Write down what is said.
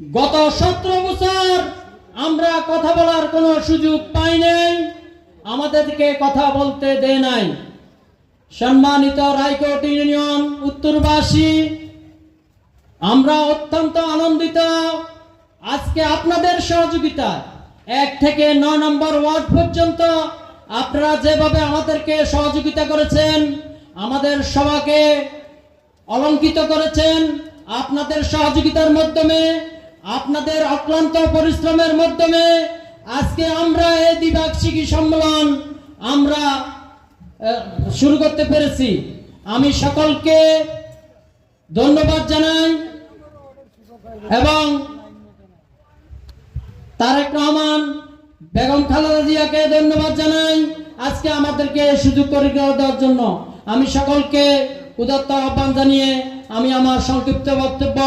গত সতেরো বছর আমরা কথা বলার কোনো সুযোগ পাই নাই, আমাদেরকে কথা বলতে দেয় নাই। সম্মানিত রায়কোট ইউনিয়ন উত্তরবাসী, আমরা অত্যন্ত আনন্দিত। আজকে আপনাদের সহযোগিতা এক থেকে নয় নম্বর ওয়ার্ড পর্যন্ত আপনারা যেভাবে আমাদেরকে সহযোগিতা করেছেন, আমাদের সভাকে অলঙ্কিত করেছেন আপনাদের সহযোগিতার মাধ্যমে, আপনাদের অক্লান্ত পরিশ্রমের মাধ্যমে আজকে আমরা এই দ্বিবার্ষিকী সম্মেলন আমরা শুরু করতে পেরেছি। আমি সকলকে ধন্যবাদ জানাই এবং তারেক রহমান, বেগম খালেদা জিয়াকে ধন্যবাদ জানাই আজকে আমাদেরকে সুযোগ করে দেওয়ার জন্য। আমি সকলকে উদাত্ত আহ্বান জানিয়ে আমি আমার সংক্ষিপ্ত বক্তব্য